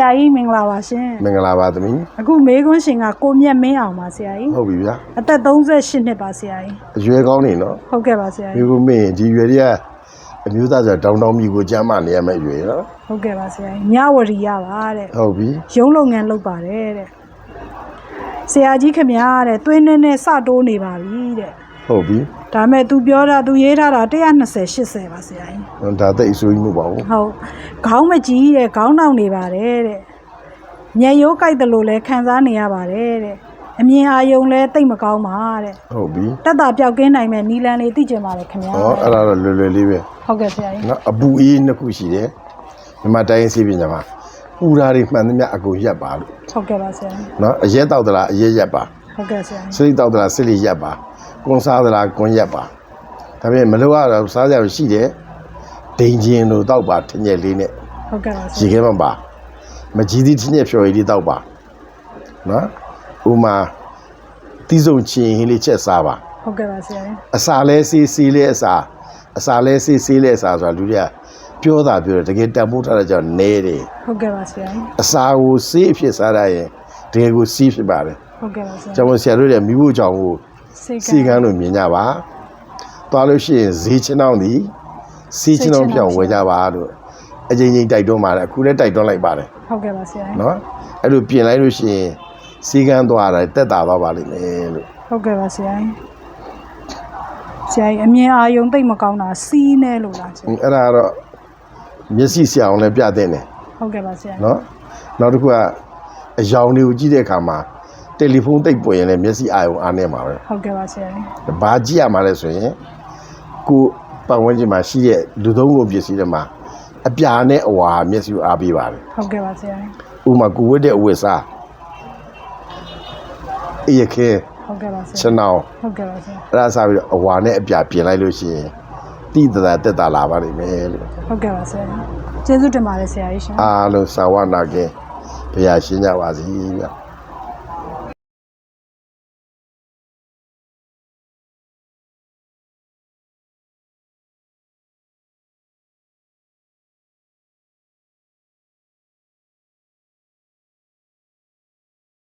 ရာကြီးမင်္ဂလာပါရှင်မင်္ဂလာပါသမီးအခုမေခွန်းရှင်ကကိုမြတ်မင်းအောင်ပါဆရာကြီးဟုတ်ပြီဗျာအသက်38နှစ်ပါဆရာကြီးအရွယ်ကောင်းနေနော်ဟုတ်ကဲ့ပါဆရာမိကြီးခုမင်းဒီရွယ်တွေကအမျိုးသားဆိုတောင်းတောင်းမြူကိုကြမ်းမှနေရမယ့်ရွယ်နော်ဟုတ်ကဲ့ပါဆရာကြီးမြဝရီရပါတဲ့ဟုတ်ပြီရုံးလုပ်ငန်းလုပ်ပါတယ်တဲ့ဆရာကြီးခင်ဗျားတဲ့သွေးနဲ့နဲ့စတိုးနေပါပြီတဲ့ ဟုတ်ပြီဒါမဲ့ तू ပြောတာ तू ရေးထားတာ120 80ပါဆရာကြီးဟွန်းဒါသိပ်အဆိုးကြီးမဟုတ်ပါဘူးဟုတ်ခေါင်းမကြီးတဲ့ခေါင်းနှောင်နေပါတယ်တဲ့ညရိုးကြိုက်တယ်လို့လဲခံစားနေရပါတယ်တဲ့အမြင်အာယုံလဲတိတ်မကောင်းပါတဲ့ဟုတ်ပြီတက်တာပြောက်ကင်းနိုင်မဲ့နီလန်လေးသိကျင်ပါတယ်ခင်ဗျာဟောအဲ့ဒါတော့လွယ်လွယ်လေးပဲဟုတ်ကဲ့ဆရာကြီးနော်အပူအေးနှစ်ခုရှိတယ်မြန်မာတိုင်းစီးပညာမှာပူဓာတွေမှန်သမျှအကုန်ရက်ပါလို့ဟုတ်ကဲ့ပါဆရာကြီးနော်အရက်တောက်သလားအရက်ရက်ပါဟုတ်ကဲ့ဆရာကြီးစိတ်တောက်သလားစိတ်လေးရက်ပါ ကွန်စားသလားကွန်ရက်ပါဒါပေမဲ့မလို့ရတော့စားကြရရှိတယ်ဒိန်ကျင်တို့တောက်ပါထညက်လေးနဲ့ဟုတ်ကဲ့ပါဆရေရာခဲမပါမကြီးသီးချင်းရဲ့ဖြော်ရည်လေးတောက်ပါနော်ဥမာတီးစုံချင်းဟင်းလေးချက်စားပါဟုတ်ကဲ့ပါဆရာကြီးအစာလဲစီးစီးလဲအစာအစာလဲစီးစီးလဲအစာဆိုတာလူတွေကပြောတာပြောတယ်တကယ်တန်ဖိုးထားတဲ့ကြောင့်နဲတယ်ဟုတ်ကဲ့ပါဆရာကြီးအစာကိုစီးအဖြစ်စားရရင်တကယ်ကိုစီးဖြစ်ပါတယ်ဟုတ်ကဲ့ပါဆရာကျွန်တော်ဆရာတို့တွေမိဖို့ကြောင့်ကို စိတ်စီကန်းလို့မြင်ကြပါသွားလို့ရှိရင်ဈေးချင်းအောင်ဒီစီးချင်းအောင်ပြောင်းဝယ်ကြပါလို့အချိန်ချင်းတိုက်တွန်းပါတယ်အခုလည်းတိုက်တွန်းလိုက်ပါတယ်ဟုတ်ကဲ့ပါဆရာကြီးနော်အဲ့လိုပြင်လိုက်လို့ရှိရင်စီကန်းသွားတယ်တက်တာသွားပါလိမ့်မယ်လို့ဟုတ်ကဲ့ပါဆရာကြီးဆရာကြီးအမြင်အာယုံတိတ်မကောင်းတာစီးနေလို့လားဆရာအဲ့ဒါကတော့မျက်စိဆရာအောင်လည်းပြတဲ့တယ်ဟုတ်ကဲ့ပါဆရာကြီးနော်နောက်တစ်ခုကအယောင်တွေကိုကြည့်တဲ့အခါမှာ တယ်လီဖုန်းတိတ်ပွင့်ရင်လည်းမျက်စိအာရုံအားနေမှာပဲဟုတ်ကဲ့ပါဆရာကြီးဘာကြည့်ရမှာလဲဆိုရင်ကိုယ်ပတ်ဝန်းကျင်မှာရှိတဲ့လူသုံးကုန်ပစ္စည်းတွေမှာအပြာနဲ့အဝါမျက်စိကိုအားပေးပါတယ်ဟုတ်ကဲ့ပါဆရာကြီးဥပမာကိုဝတ်တဲ့အဝတ်စားအရခဲဟုတ်ကဲ့ပါဆရာခြေနှောင်းဟုတ်ကဲ့ပါဆရာအဲ့ဒါစားပြီးတော့အဝါနဲ့အပြာပြင်လိုက်လို့ရှိရင်တိတတာတက်တာလာပါလိမ့်မယ်လို့ဟုတ်ကဲ့ပါဆရာကြီးကျေးဇူးတင်ပါတယ်ဆရာကြီးရှင် အားလုံးသာဝနာကင်ဘုရားရှင်းကြပါစေဗျာ